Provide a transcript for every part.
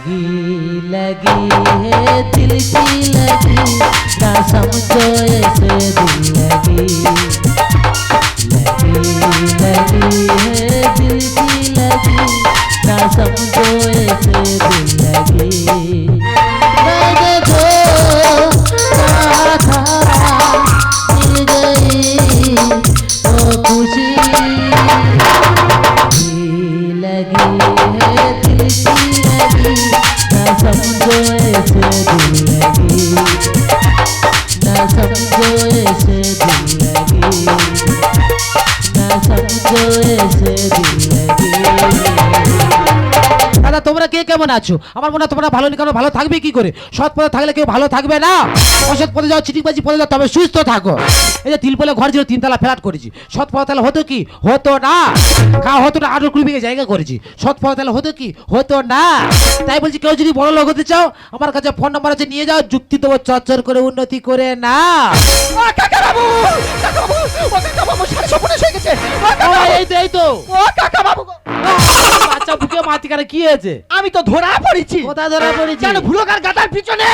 लगी लगी है, दिल की लगी। ना समझो ऐसे दिल लगी। लगी लगी है, दिल की लगी। ना समझो ऐसे दिल लगी। it কেমন আছো? আমার মনে হয় তোমরা ভালো কেন ভালো থাকবে কি করে? সৎ পথে থাকলে কেউ ভালো থাকবে না। অসৎ পথে যাও, চিটিবাজি পথে যাও, তবে সুস্থ থাকো। এই যে তিলপলে ঘর ছিল, তিনতলা ফ্ল্যাট করেছি। সৎ পথে তাহলে হতো কি? হতো না। খাওয়া হতো না? আরও কুড়ি বিঘে জায়গা করেছি। সৎ পথে তাহলে হতো কি? হতো না। তাই বলছি, কেউ যদি বড় লোক হতে চাও, আমার কাছে ফোন নাম্বার আছে, নিয়ে যাও। যুক্তি দেবো, চচ্চর করে উন্নতি করে না। কাকা বাবু! কাকা বাবু! কাকা বাবু সাড়ে সপনে হয়ে গেছে। মাতিকারে কি হয়েছে? আমি তো ধরা পড়েছি। কোথায় ধরা পড়েছি? জানো ভুলোকার গাদার পিছনে।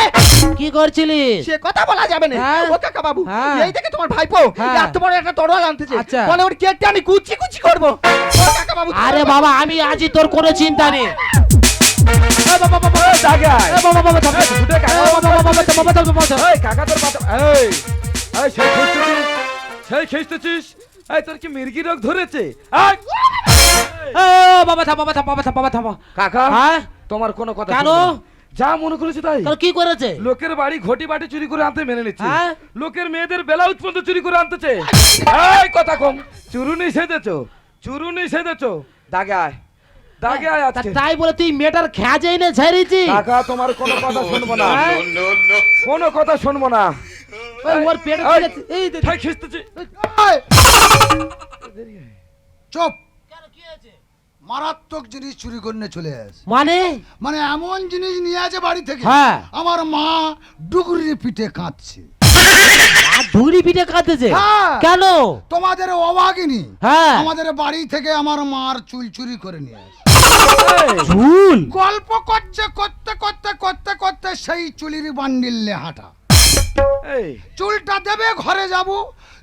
কি করছিলিস সে কথা বলা যাবে না। হ্যাঁ। ও কাকা বাবু হ্যাঁ। এই দেখে তোমার ভাইপো হ্যাঁ। এত বড় একটা তরোয়াল আনতেছে। আচ্ছা। বলে ওর কেটে আমি কুচি কুচি করব। ও কাকা বাবু আরে বাবা আমি আজই তোর কোনো চিন্তা নেই। সেই খেসতেছিস তোর কি মির্গি রোগ ধরেছে? বাবা থাম, বাবা থাম, বাবা থাম, বাবা থাম। কাকা হ্যাঁ? তোমার কোনো কথা কেন? যা মনে করেছে তাই। তোর কি করেছে? লোকের বাড়ি ঘটি বাটি চুরি করে আনতে মেনে নিচ্ছে। হ্যাঁ? লোকের মেয়েদের ব্লাউজ পর্যন্ত চুরি করে আনতেছে। এই কথা কম। চুরুনি সেজেছো চুরুনি সেজেছো দাগে আয়। দাগে আয় আজকে। তাই বলে তুই মেয়েটার খেয়াজেই না ছেড়েছি কাকা তোমার কোনো কথা শুনব না। হ্যাঁ? কোনো কথা শুনব না। ওর পেটে এই, খিস্তেছি। এই! চুপ। মারাত্মক জিনিস চুরি করে চলে আসে। মানে? মানে এমন জিনিস নিয়ে আছে বাড়ি থেকে। হ্যাঁ। আমার মা ডুগরি পিঠে কাঁদছে। আর পিঠে কাঁদতেছে? হ্যাঁ। কেন? তোমাদের অবাগিনী হ্যাঁ। আমাদের বাড়ি থেকে আমার মার চুল চুরি করে নিয়ে আসে। চুল? গল্প করছে করতে করতে করতে করতে সেই চুলির বান্ডিল হাঁটা। চুলটা দেবে ঘরে যাব।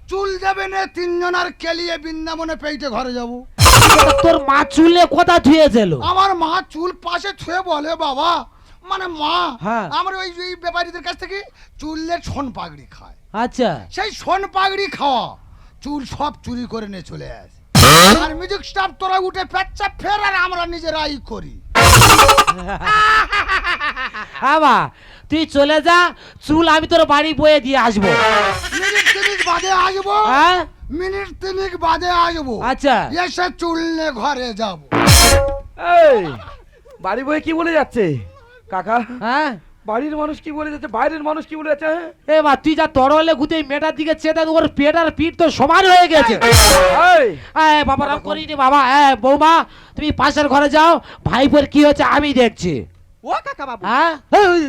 চুল দেবে নে তিনজনার কেলিয়ে বৃন্দাবনে পেইটে ঘরে যাব। তোর মা চুল চুলে কোথা ধুয়েছিল আমার মা চুল পাশে ছুঁয়ে বলে বাবা। মানে মা হ্যাঁ। আমরা ওই ওই ব্যাপারীদের কাছ থেকে চুলের সোন পাগড়ি খায়। আচ্ছা। সেই সোন পাগড়ি খাওয়া চুল সব চুরি করে নিয়ে চলে আসে। আর মিউজিক স্টাফ তোরা উঠে পেচ্চা ফের আর আমরা নিজেরাই করি। আমা তুই চলে যা চুল আমি তোর বাড়ি বয়ে দিয়ে আসব। বাদে আসব। হ্যাঁ? মিনিট তিনিক বাদে আসব। আচ্ছা। এসে চুল নিয়ে ঘরে যাব। এই বাড়ি বয়ে কি বলে যাচ্ছে? কাকা হ্যাঁ? বাড়ির মানুষ কি বলে যাচ্ছে? বাইরের মানুষ কি বলে যাচ্ছে হ্যাঁ? এ মা তুই যা তরলে ঘুতে মেটার দিকে চেয়ে দেখ, ওর পেট আর পিঠ তো সমান হয়ে গেছে। এই বাবা রাম করিনি বাবা। এ বৌমা তুমি পাশের ঘরে যাও ভাইপোর কি হচ্ছে আমি দেখছি। ও কাকা বাবু। হ্যাঁ।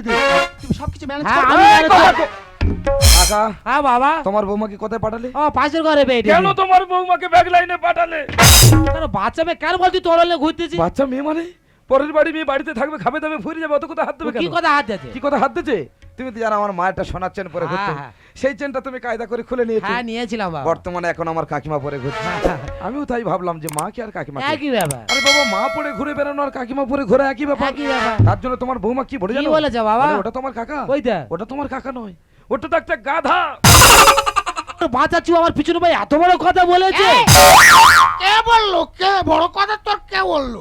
তুমি সবকিছু ম্যানেজ হ্যাঁ, করো। কাকা হ্যাঁ বাবা। তোমার বৌমাকে কোথায় পাঠালে? ও পাশের ঘরে বেটে। কেন তোমার বৌমাকে ব্যাগ লাইনে পাঠালে? কেন বাচ্চা মেয়ে কেন বলছি তরলে ঘুরতেছি? বাচ্চা মেয়ে মানে? পরের বাড়ি মেয়ে বাড়িতে থাকবে খাবে দাবে ফুরে যাবে অত কথা হাত দেবে কি কথা হাত দিয়েছে কি কথা হাত দিচ্ছে তুমি তো জানো আমার মায়েরটা সোনার চেন পরে ঘুরতে। হ্যাঁ, হ্যাঁ। সেই চেনটা তুমি কায়দা করে খুলে নিয়েছো। হ্যাঁ নিয়েছিলাম বাবা। বর্তমানে এখন আমার কাকিমা পরে ঘুরছে। আমিও তাই ভাবলাম যে মা কি আর কাকিমা একই ব্যাপার। আরে বাবা মা পরে ঘুরে বেড়ানো আর কাকিমা পরে ঘোরা একই ব্যাপার। একই ব্যাপার। তার জন্য তোমার বৌমা কি বলে কি বলেছে বাবা? ওটা তোমার কাকা। ওই। ওটা তোমার কাকা নয়। ওটা তো একটা গাধা। বাঁচাচ্ছু আমার পিছনে ভাই এত বড় কথা বলেছে। কে বলল? কে? বড় কথা তোর কে বলল?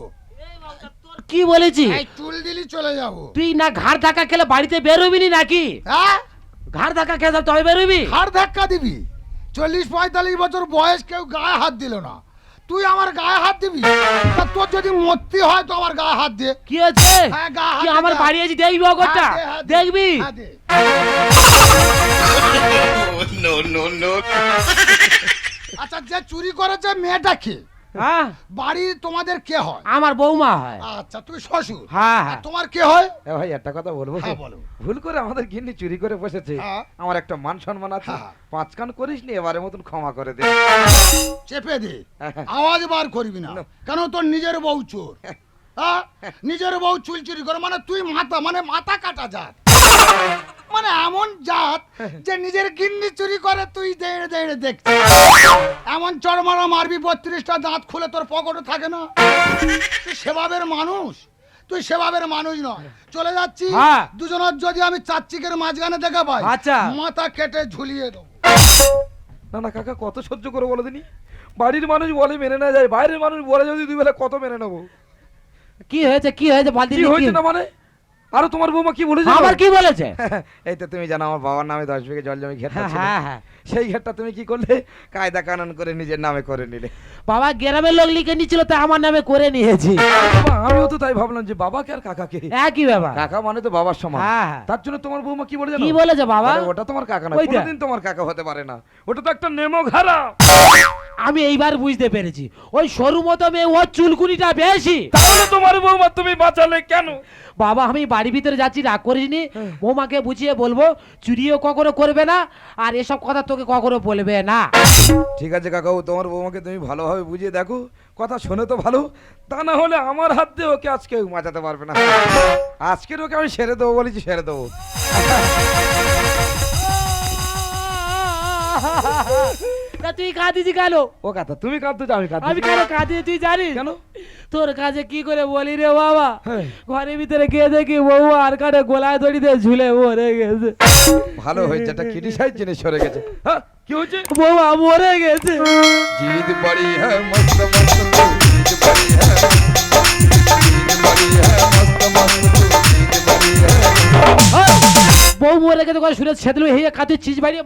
কি বলেছি? এই চুল দিলি চলে যাব। তুই না ঘাড় ধাক্কা খেলে বাড়িতে বেরোবি নি নাকি? হ্যাঁ? ঘাড় ধাক্কা খেলে তবে বেরোবি? হাড় ধাক্কা দিবি? চল্লিশ পঁয়তাল্লিশ বছর বয়স কেউ গায়ে হাত দিল না। তুই আমার গায়ে হাত দিবি? তা তোর যদি মূর্তি হয় তো আমার গায়ে হাত দে। কি আছে হ্যাঁ, গা হাত আমার বাড়ি আছি দেখবি অগরটা হাত দেখবি হাত দে। আচ্ছা যে চুরি করেছে মেয়েটা কে হ্যাঁ। বাড়ি তোমাদের কে হয়? আমার বৌমা হয়। আচ্ছা তুই শ্বশুর। হ্যাঁ হ্যাঁ। তোমার কে হয়? এ ভাই একটা কথা বলব হ্যাঁ, বলো। ভুল করে আমাদের গিন্নি চুরি করে বসেছে। হ্যাঁ। আমার একটা মান সম্মান আছে। হ্যাঁ। পাঁচ কান করিস নি এবারের মতন ক্ষমা করে দে। চেপে দে। আওয়াজ বার করবি না। না। কেন তোর নিজের বউ চোর? হ্যাঁ? নিজের বউ চুল চুরি করে মানে তুই মাথা মানে মাথা কাটা জাত মানে এমন জাত যে নিজের গিন্নি চুরি করে তুই দেড়ে দেড়ে দেখছিস। এমন চড়মারা মারবি বত্রিশটা দাঁত খুলে তোর পকেটে থাকে না। তুই সেভাবের মানুষ। তুই সেভাবের মানুষ নয়। চলে যাচ্ছি। হ্যাঁ। দুজনের যদি আমি চাচ্চিকের মাঝখানে দেখা পাই আচ্ছা। মাথা কেটে ঝুলিয়ে দেবো। না না কাকা কত সহ্য করে বলে দিনি বাড়ির মানুষ বলে মেনে না যায়। বাইরের মানুষ বলে যদি দুই বেলা কত মেনে নেব? কি হয়েছে? কি হয়েছে? কি? হয়েছে না মানে? আরও তোমার বৌমা কি বলেছে আমার কি বলেছে? এই তো তুমি জানো আমার বাবার নামে দশ বিঘে জল জমি ঘেরটা হ্যাঁ ছিল। হ্যাঁ হ্যাঁ। সেই ঘেরটা তুমি কি করলে? কায়দা কানুন করে নিজের নামে করে নিলে। বাবা গ্রামের লোক লিখে নিচ্ছিল তো আমার নামে করে নিয়েছি। আমিও তো তাই ভাবলাম যে বাবাকে আর কাকা কাকাকে। একই ব্যাপার। কাকা মানে তো বাবার সমান। হ্যাঁ, হ্যাঁ। তার জন্য তোমার বৌমা কি বলে জানো? কি বলেছে বাবা? ওটা তোমার কাকা না। কোনোদিন তোমার কাকা হতে পারে না। ওটা তো একটা নেমো ঘাড়া। আমি এইবার বুঝতে পেরেছি। ওই সরু মতো মেয়ে ওর চুলকুনিটা বেশি। তাহলে তোমার বৌমা তুমি বাঁচালে কেন? বাবা আমি বাড়ি ভিতরে যাচ্ছি রাগ করিনি বৌমাকে বুঝিয়ে বলব চুরিও কখনো করবে না আর এসব কথা তোকে কখনো বলবে না। ঠিক আছে কাকাও তোমার বৌমাকে তুমি ভালোভাবে বুঝিয়ে দেখো। কথা শোনে তো ভালো। তা না হলে আমার হাত দিয়ে ওকে আজকে বাঁচাতে পারবে না। আজকের ওকে আমি সেরে দেবো বলেছি সেরে দেবো। তা তুই কাঁদিছি কেন? ও কথা তুমি কাঁদতো আমি কাঁদছি আমি কেন কাঁদি তুই জানিস? কেন? তোর কাছে কি করে বলি রে বাবা? হ্যাঁ। ঘরের ভিতরে গিয়ে দেখি বউ আর কাটে গোলায় দড়ি দিয়ে ঝুলে মরে গেছে। ভালো হয়েছে একটা ক্রিটিসাইজ জিনিস সরে গেছে। হ্যাঁ কি হচ্ছে বউ মরে গেছে। জিদ বড়ি হ্যাঁ মস্ত মস্ত জিদ বড়ি হ্যাঁ। জিদ বড়ি হ্যাঁ বউ মরে গেছে করে ছেদলু হেয়ে কাঁদে চিজ বাড়িয়ে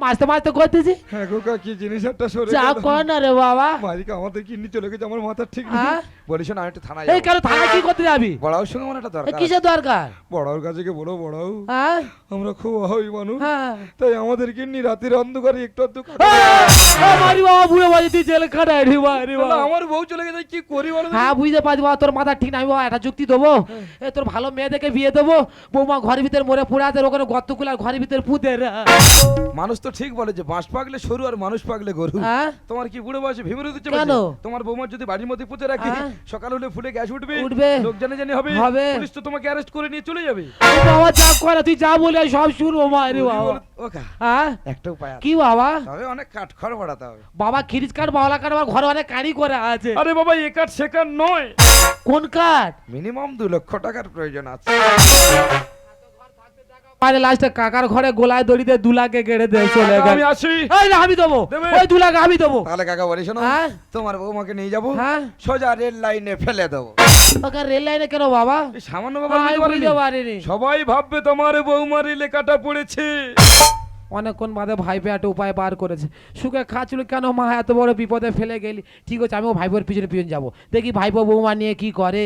করতেছি। হ্যাঁ কি জিনিস একটা সরে যা কর না রে বাবা। মালিকা আমাদের কিডনি চলে গেছে আমার মাথা ঠিক হ্যাঁ? নেই বলিস না আমি থানায় এই কেন থানা কি করতে যাবি? বড়াও সঙ্গে একটা দরকার। কিসের দরকার? বড়াওর কাছে গিয়ে বলো বড়াও হ্যাঁ? আমরা খুব অভাবী মানুষ। হ্যাঁ। তাই আমাদের কিডনি রাতের অন্ধকারে একটু আধটু মারি বাবা বুড়ে তুই জেল খাটাই রে বাড়ি বলো, বাবা। আমার বউ চলে গেছে কি করি বলো হ্যাঁ বুঝতে পারছি বাবা তোর মাথা ঠিক নাই বাবা একটা যুক্তি দেবো। এ তোর ভালো মেয়ে দেখে বিয়ে দেবো বৌমা ঘরের ভিতরে মরে পড়ে আছে ওখানে গর্ত আর ঘরের ভিতরে মানুষ তো ঠিক বলে যে বাঁশ পাগলে সরু আর মানুষ পাগলে গরু। হ্যাঁ তোমার কি বুড়ো বয়সে ভিমরে দিচ্ছে কেন? তোমার বৌমার যদি বাড়ির মধ্যে পুঁতে রাখি হ্যাঁ। সকাল হলে ফুলে গ্যাস উঠবে উঠবে। লোক জানে জানি হবে হবে। পুলিশ তো তোমাকে অ্যারেস্ট করে নিয়ে চলে যাবে। ও বাবা যা করে তুই যা বলে সব শুনব মারি বাবা। ওকা হ্যাঁ একটা উপায় আছে। কি বাবা? তবে অনেক কাঠ খড় বাড়াতে হবে। বাবা খিরিজ কাঠ বাওলা কাঠ আমার ঘরে অনেক কারি করে আছে। আরে বাবা এ কাঠ সে কাঠ নয়। কোন কাঠ? মিনিমাম দু লক্ষ টাকার প্রয়োজন আছে। পারে লাস্টে কাকার ঘরে গোলায় দড়িতে দু লাখে কেড়ে দিয়ে চলে আমি গেল। আসি। এই না আমি দেবো? ওই দু লাখ আমি দেবো। তাহলে কাকা বলি শোনো হ্যাঁ? তোমার বৌমাকে নিয়ে যাব হ্যাঁ। সোজা রেল লাইনে ফেলে দেবো। ওকে রেল লাইনে কেন বাবা? সামান্য আমি পারোনি? পারিনি। সবাই ভাববে তোমার বৌমার লেখাটা পড়েছে। অনেকক্ষণ বাদে ভাই একটা উপায় বার করেছে। সুখে খাচ্ছিল কেন মা এত বড় বিপদে ফেলে গেলি? ঠিক আছে আমিও ভাইবোর পিছনে পিছনে যাব। দেখি ভাইপো বৌমা নিয়ে কি করে।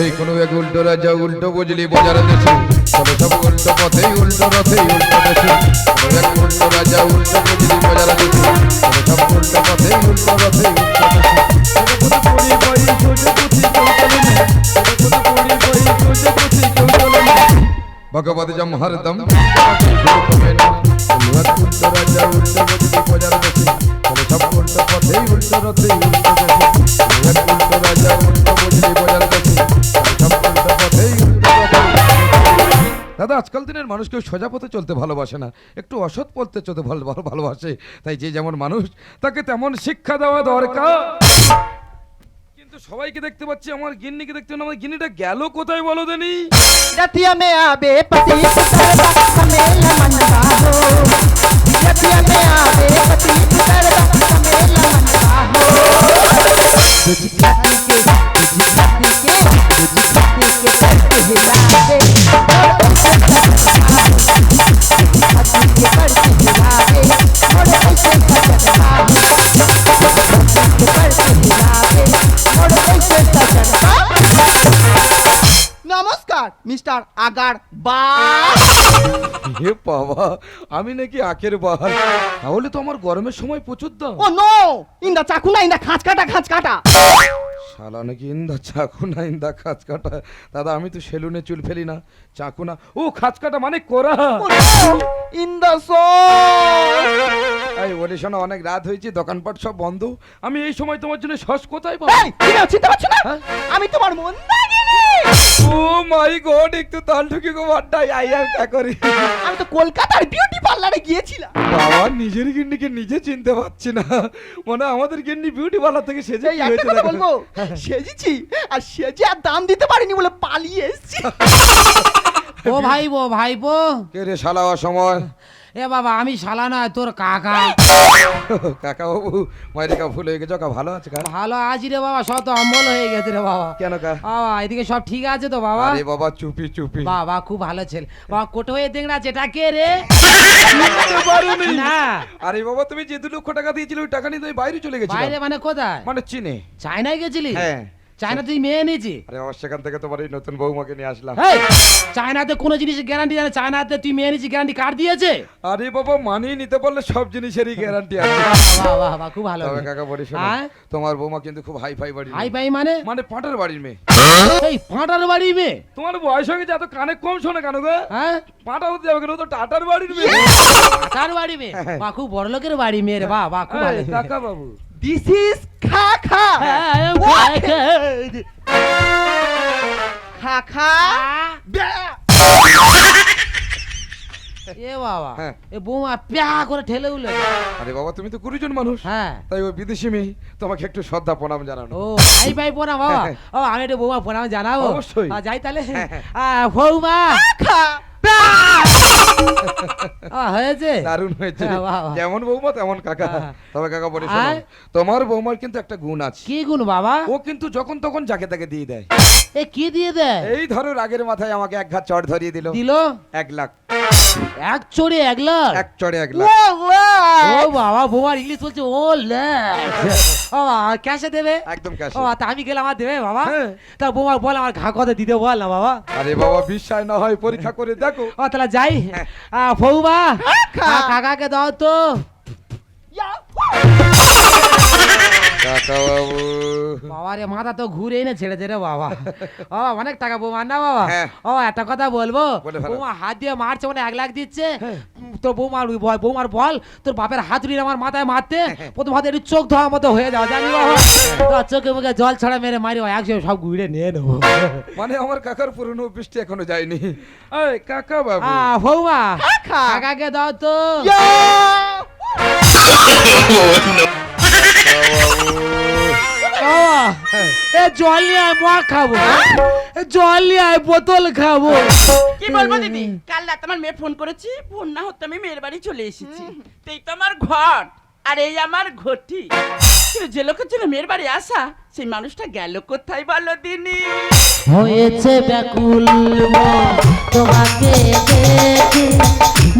এই কোনো এক উল্টো রাজা উল্টো বুঝলি বোঝার দেশে। চলো সব উল্টো পথে উল্টো রথে উল্টো দেশে। এক উল্টো রাজা উল্টো বুঝলি বোঝার দেশে। চলো সব উল্টো পথে উল্টো রথে উল্টো ভগবত জম হরদম উল্টো রাজা উল্টো বুঝলি বোঝার দাদা, আজকাল দিনের মানুষ কেউ সোজা পথে চলতে ভালোবাসে না। একটু অসৎ পথে চলতে ভালো ভালো, ভালোবাসে। তাই যে যেমন মানুষ, তাকে তেমন শিক্ষা দেওয়া দরকার। কিন্তু সবাইকে দেখতে পাচ্ছি, আমার গিন্নিকে দেখতে আমার গিন্নিটা গেল কোথায় বলো দেনি? জাতিয়া মে আবে পতি সরবা সমেলা মন বাহো জাতিয়া মে আবে পতি সরবা সমেলা মন বাহো এ বাবা আমি নাকি আখের বাহার। তাহলে তো আমার গরমের সময় প্রচুর দাম। Oh no! ইন্দা চাকু না ইন্দা খাঁচ কাটা খাঁচ কাটা শালা নাকি ইন্দা চাকু না ইন্দা খাঁচ কাটা দাদা আমি তো সেলুনে চুল ফেলি না চাকু না। ও খাঁচ কাটা মানে কোরা। ইন্দা সো এই বলি শোনো অনেক রাত হয়েছে দোকানপাট সব বন্ধ। আমি এই সময় তোমার জন্য সস কোথায় পাবো? আর না? হ্যাঁ? আমি তোমার মন্দাগিনী ও মাই গড একটু তাল ঢুকে গো বাড্ডাই আই আর কা করি। আমি তো কলকাতার বিউটি পার্লারে গিয়েছিলাম। বাবা নিজের গিন্নিকে নিজে চিনতে পারছি না। মানে আমাদের গিন্নি বিউটি পার্লার থেকে সেজে এই একটা কথা বলব? সেজেছি আর সেজে আর দাম দিতে পারিনি বলে পালিয়ে এসেছি। ও ভাইবো ভাইবো কে রে শালা সময় এ বাবা আমি শালা নয় তোর কাকা। কাকা বাবু মায়েরিকা ভুল হয়ে গেছে কা ভালো আছে কা ভালো আছি রে বাবা সব তো অম্বল হয়ে গেছে রে বাবা। কেন কা বাবা এদিকে সব ঠিক আছে তো বাবা? আরে বাবা চুপি চুপি। বাবা খুব ভালো ছেলে। বাবা কোটো হয়ে দেখনা যেটা কে রে? না। আরে বাবা তুমি যে দু লক্ষ টাকা দিয়েছিলে ওই টাকা নিয়ে তুমি বাইরে চলে গেছিলে। বাইরে মানে কোথায়? মানে চিনে। চায়নায় গেছিলি? হ্যাঁ। চায়না তুই মেয়ে নিয়েছি আরে বাবা সেখান থেকে তোমার এই নতুন বৌমাকে নিয়ে আসলাম। চায়নাতে কোনো জিনিসের গ্যারান্টি জানে চায়নাতে তুই মেয়ে নিয়েছি গ্যারান্টি কার্ড দিয়েছে? আরে বাবা মানিয়ে নিতে পারলে সব জিনিসেরই গ্যারান্টি আছে। বাহ বাহ বাহ খুব ভালো। তবে কাকা বলি শোনো হ্যাঁ? তোমার বৌমা কিন্তু খুব হাই ফাই বাড়ি হাই ফাই মানে? মানে পাটার বাড়ির মেয়ে। এই পাঁটার বাড়ি মেয়ে? তোমার বয়স হয়ে গেছে এত কানে কম শোনে কেন গো? হ্যাঁ? পাটা হতে যাবে কেন? ও তো টাটার বাড়ির মেয়ে। কার বাড়ি মেয়ে? বা খুব বড় লোকের বাড়ি মেয়ে রে বাহ বাহ খুব ভালো। এই, কাকা বাবু। খা খা হ্যাঁ, What? খা খা এ বাবা হ্যাঁ। এ বৌমা প্যা করে ঠেলে উঠল। আরে বাবা তুমি তো কুড়িজন মানুষ। হ্যাঁ। তাই ওই বিদেশি মেয়ে তোমাকে একটু শ্রদ্ধা প্রণাম জানানো। ও ভাই ভাই পোনা বাবা। ও আমি একটু বৌমা পোনা জানাব। অবশ্যই। যাই তাহলে। হ্যাঁ, হ্যাঁ। বৌমা। খা হয়েছে? দারুণ হয়েছে। হ্যাঁ। যেমন বৌমা তেমন কাকা। হ্যাঁ। তবে কাকা বলে তোমার বৌমার কিন্তু একটা গুণ আছে। কি গুণ বাবা? ও কিন্তু যখন তখন যাকে তাকে দিয়ে দেয়। এ কি দিয়ে দেয়? এই ধরো রাগের মাথায় আমাকে এক ঘাট চড় ধরিয়ে দিল। দিল? এক লাখ। এক চড়ে এক লাখ? এক চড়ে এক লাখ। ও বাবা বৌমার ইংলিশ বলছে ও ও ক্যাশে দেবে? একদম ক্যাশ। ও তা আমি গেলাম আমার দেবে বাবা? হ্যাঁ। তা বৌমা বল আমার ঘা কথা দিতে বল না বাবা? আরে বাবা বিশ্বাস না হয় পরীক্ষা করে দেখো। ও তাহলে যাই। হ্যাঁ। বৌমা কাকাকে দাও তো। কাকা বাবু বাবা রে মাথা তো ঘুরে এনে ছেড়েছে রে বাবা। ও অনেক টাকা বৌমা না বাবা? হ্যাঁ। ও একটা কথা বলব? বৌমা হাত দিয়ে মারছে মানে এক লাখ দিচ্ছে। তোর বৌমার বৌমার বল তোর বাপের হাত উড়িয়ে আমার মাথায় মারতে। প্রথম হাতে একটু চোখ ধোয়া মতো হয়ে যাও জানি বাবা। তোর চোখে মুখে জল ছড়া মেরে মারি ও সব ঘুরে নিয়ে নেব। মানে আমার কাকার পুরনো বৃষ্টি এখনও যায়নি। এই কাকা বাবু বৌমা কাকা। কাকাকে দাও তো। এ জল নিয়ে আয় মা খাব। জল নিয়ে আয় বোতল খাব। কি বলব দিদি? কাল রাতে আমার মেয়ে ফোন করেছি ফোন না হতে আমি মেয়ের বাড়ি চলে এসেছি। তো এই তো আমার ঘর আর এই আমার ঘটি। যে লোকের জন্য মেয়ের বাড়ি আসা সেই মানুষটা গেল কোথায় বলো দিনি? হয়েছে ব্যাকুল তোমাকে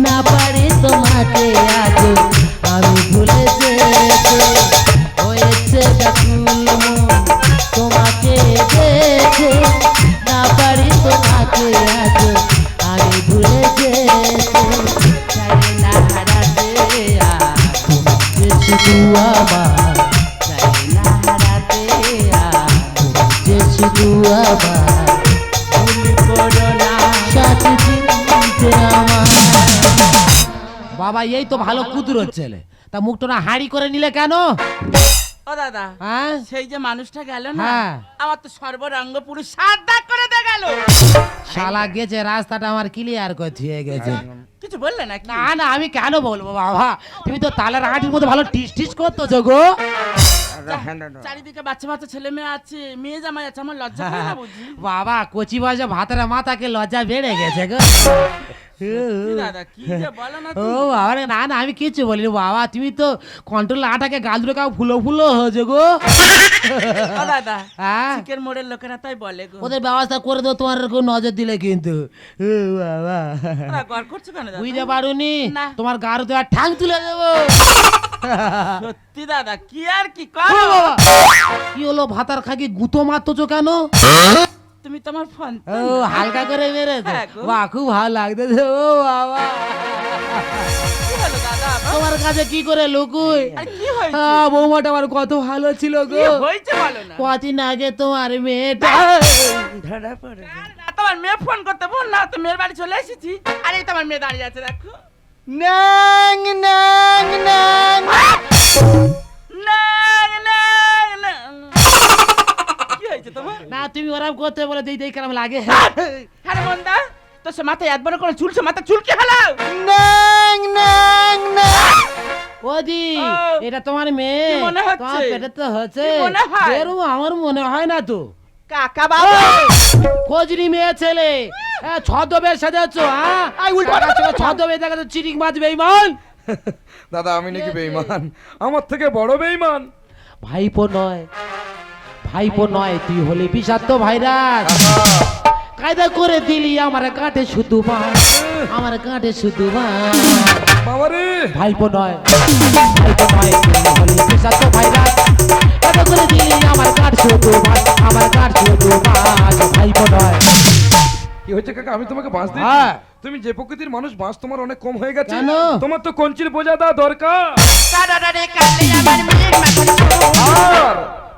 না পারি তোমাকে এই তো ভালো কুতুর ছেলে। তা মুখটা না হাঁড়ি করে নিলে কেন? ও দাদা হ্যাঁ সেই যে মানুষটা গেল না হ্যাঁ। আমার তো সর্বরঙ্গ পুরুষ সাদা করে দিয়ে গেল। শালা গেছে রাস্তাটা আমার ক্লিয়ার করে থুয়ে গেছে। কিছু বললে নাকি? না না আমি কেন বলব বাবা? তুমি তো তালের হাঁটির মধ্যে ভালো টিস টিস করতেছো গো। চারিদিকে বাচ্চা বাচ্চা ছেলে মেয়ে আছে মেয়ে জামাই আছে আমার লজ্জা বাবা কচি বয়সে ভাতের মাথাকে লজ্জা বেড়ে গেছে গো। না ও বাবা রে, না না আমি কিছু বলিনি বাবা তুমি তো কন্ট্রোল আটাকে গাল দুটো কাউ ফুলো ফুলো হয়েছে গো। দাদা হ্যাঁ। চিকেন মোড়ের লোকেরা তাই বলে গো। ওদের ব্যবস্থা করে দেবো তোমার কেউ নজর দিলে কিন্তু। ও বাবা। গড় করছ কেন বুঝতে পারুনি? তোমার গার তো আর ঠাং তুলে দেবো। সত্যি দাদা কি আর কি করো? কি হলো ভাতার খাকি গুঁতো মারতো কেন? তুমি তো আমার ফোন ও হালকা করে মেরেছে হ্যাঁ। বাহ খুব ভালো লাগতেছে ও বাবা। কি হলো দাদা? আবার? তোমার কাছে কি করে লুকুই? বৌমাটা আমার কত ভালো ছিল গো। কদিন আগে তোমার মেয়েটা না, তোমার মেয়ে ফোন করতে বল না তো মেয়ের বাড়ি চলে এসেছি। আরে তোমার মেয়ে দাঁড়িয়ে আছে দেখো। নাং নাং নাং না তুমি ওরম করতে বলে দিই দিই কেমন লাগে? হ্যাঁ মন্দা তো সে মাথায় এত বড় করে চুলছে মাথা চুলকে হালাও? নাং নাং নাং ওদি এটা তোমার মেয়ে। মনে? তোমার পেটে তো হচ্ছে। মনে হয়? এরম আমার মনে হয় না তো। কাকা বাবু! খোঁজনি মেয়ে ছেলে। হ্যাঁ ছদবে সাজাচ্ছ হ্যাঁ। ছদবে দেখা তো চিরিক মাছ বেইমান। দাদা আমি নাকি বেইমান। আমার থেকে বড় বেইমান। ভাইপো নয়। ভাইপো নয় তুই হলি বিষাক্ত ভাইরাস। কায়দা করে দিলি আমার কাটে শুধু আমার কাটে শুধু ভাইপো নয় ভাইপো নয় তুই হলি বিষাক্ত ভাইরাস। কায়দা করে দিলি আমার কাট শুধু আমার কাট শুধু ভাইপো নয়। কি হয়েছে কাকা? আমি তোমাকে বাঁশ হ্যাঁ। দিচ্ছি তুমি যে প্রকৃতির মানুষ বাঁশ তোমার অনেক কম হয়ে গেছে? তোমার তো কঞ্চির বোঝা দেওয়া দরকার।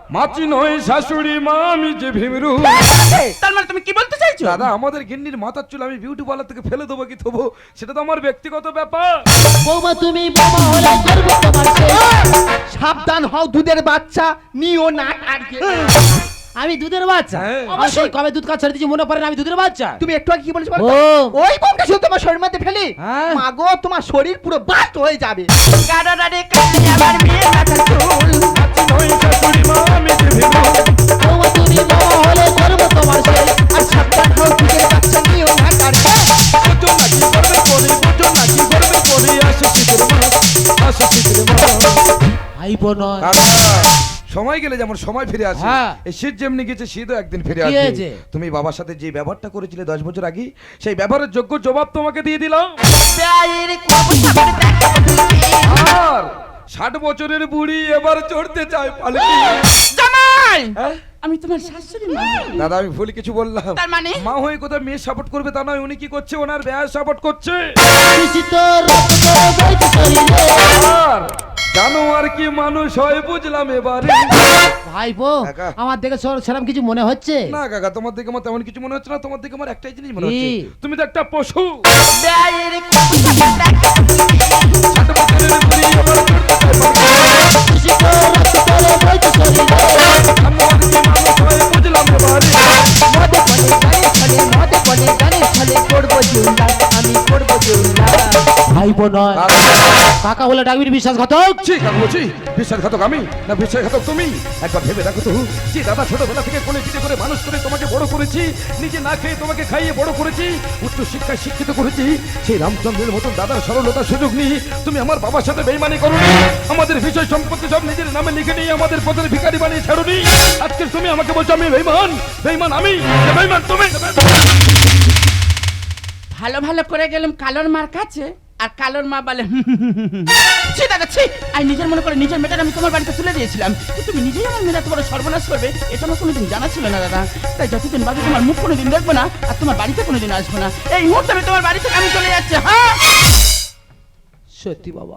আমার মাছি নয় শাশুড়ি মা আমি যে ভীমরু। তার মানে তুমি কি বলতে চাইছো? দাদা আমাদের গিন্নির মাথার চুল আমি বিউটি পার্লার থেকে ফেলে দেবো কি থবো? সেটা তো আমার ব্যক্তিগত ব্যাপার। বৌমা তুমি বৌমা হলে করব তোমার সাবধান হও দুধের বাচ্চা নিও না আমি দুধের বাচ্চা? হ্যাঁ। আমার সেই কবে দুধ কাজ ছেড়ে দিয়েছি মনে পড়ে না আমি দুধের বাচ্চা। তুমি একটু আগে কি বলেছ বলো ওই বোমটা শুধু তোমার শরীর মধ্যে ফেলি? হ্যাঁ। মাগো তোমার শরীর পুরো বাস্ট হয়ে যাবে। আমার শেষ। আর সাবধান হও দুধের আসে আসে নয় সময় গেলে যেমন সময় ফিরে আসে হ্যাঁ। এই শীত যেমনি গেছে শীতও একদিন ফিরে কি আসবে তুমি বাবার সাথে যে ব্যবহারটা করেছিলে দশ বছর আগে সেই ব্যবহারের যোগ্য জবাব তোমাকে দিয়ে দিলাম। ষাট বছরের বুড়ি এবার চড়তে চায় পালকি। জামাই! হ্যাঁ? আমি তোমার শাশুড়ি মা। দাদা আমি ভুল কিছু বললাম। তার মানে? মা হয়ে কোথায় মেয়ে সাপোর্ট করবে তা নয় উনি কি করছে? ওনার ব্যয় সাপোর্ট করছে। দূষিত রক্ত বইতে শরীরে। আর জানো আর কি মানুষ হয় বুঝলাম এবারে ভাইপো কাকা। আমার দেখে সর- সেরম কিছু মনে হচ্ছে না কাকা তোমার দিকে আমার তেমন কিছু মনে হচ্ছে না তোমার দিকে আমার একটাই জিনিস মনে হচ্ছে কি? তুমি তো একটা পশু ব্যয়ের কবু সাগর দেখা তুমি। ষাট বছরের বুড়ি এবার চড়তে চায় পালকি দূষিত রক্ত বইতে শরীরে। জানো আর কি মানুষ হয় বুঝলাম এবারে ভাইপো নয়। কাকা, বলে ডাকবির বিশ্বাসঘাতক ছি কাকু বলছি বিশ্বাসঘাতক আমি? না বিশ্বাসঘাতক তুমি? একবার ভেবে দেখো তো। যে দাদা ছোটবেলা থেকে কোলে পিঠে করে মানুষ করে তোমাকে বড় করেছি নিজে না খেয়ে তোমাকে খাইয়ে বড় করেছি উচ্চ শিক্ষায় শিক্ষিত করেছি। সেই রামচন্দ্রের মতন দাদার সরলতার সুযোগ নিয়ে তুমি আমার বাবার সাথে বেইমানি করোনি। আমাদের বিষয় সম্পত্তি সব নিজের নামে লিখে নিয়ে আমাদের পথের ভিখারি বানিয়ে ছাড়ুনি। আজকে তুমি আমাকে বলছো আমি বেইমান বেইমান আমি বেইমান তুমি ভালো ভালো করে গেলাম কালোর মার কাছে আর কালোর মা বলে ছি, দাদা, ছি। আমি নিজের মনে করে নিজের মেয়েটা আমি তোমার বাড়িতে তুলে দিয়েছিলাম। তুমি নিজেই আমার মেয়েটা তোমার সর্বনাশ করবে, এটা আমার কোনোদিন জানা ছিল না, দাদা। তাই যতদিন বাদে তোমার মুখ কোনোদিন দেখব না, আর তোমার বাড়িতে কোনোদিন আসব না। এই মুহূর্তে আমি তোমার বাড়ি থেকে আমি চলে যাচ্ছি হ্যাঁ? সত্যি বাবা,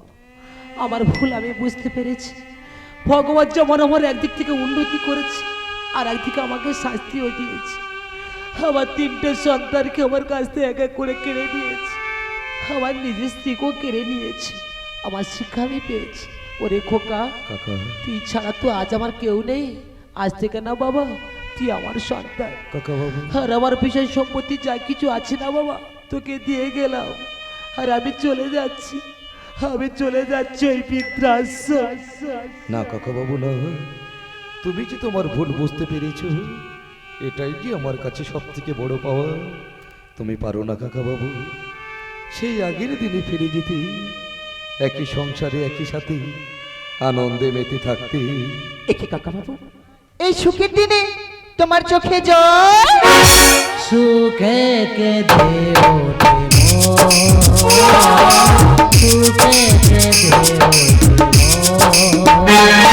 আমার ভুল আমি বুঝতে পেরেছি। ভগবান যেমন আমার একদিক থেকে উন্নতি করেছে, আর একদিকে আমাকে শাস্তিও দিয়েছে। আমার তিনটে সন্তানকে আমার কাছ থেকে এক এক করে কেড়ে নিয়েছে। আমার নিজের স্ত্রীকেও কেড়ে নিয়েছে। আমার শিক্ষা আমি পেয়েছি। ওরে খোকা কাকা। তুই ছাড়া তো আজ আমার কেউ নেই। আজ থেকে না বাবা তুই আমার সন্তান। কাকা বাবু। আর আমার বিষয় সম্পত্তি যা কিছু আছে না বাবা তোকে দিয়ে গেলাম। আর আমি চলে যাচ্ছি। আমি চলে যাচ্ছি ওই বৃদ্ধাশ্রম। না কাকা বাবু না। তুমি যে তোমার ভুল বুঝতে পেরেছ এটাই কি আমার কাছে সব থেকে বড় পাওয়া। তুমি পারো না কাকা বাবু। সেই আগের দিনে ফিরে যেতে। একই সংসারে একই সাথে আনন্দে মেতে থাকতে। একে কাকা বাবু এই সুখের দিনে তোমার চোখে জল? সুখে কে দেও সুখে কে দেও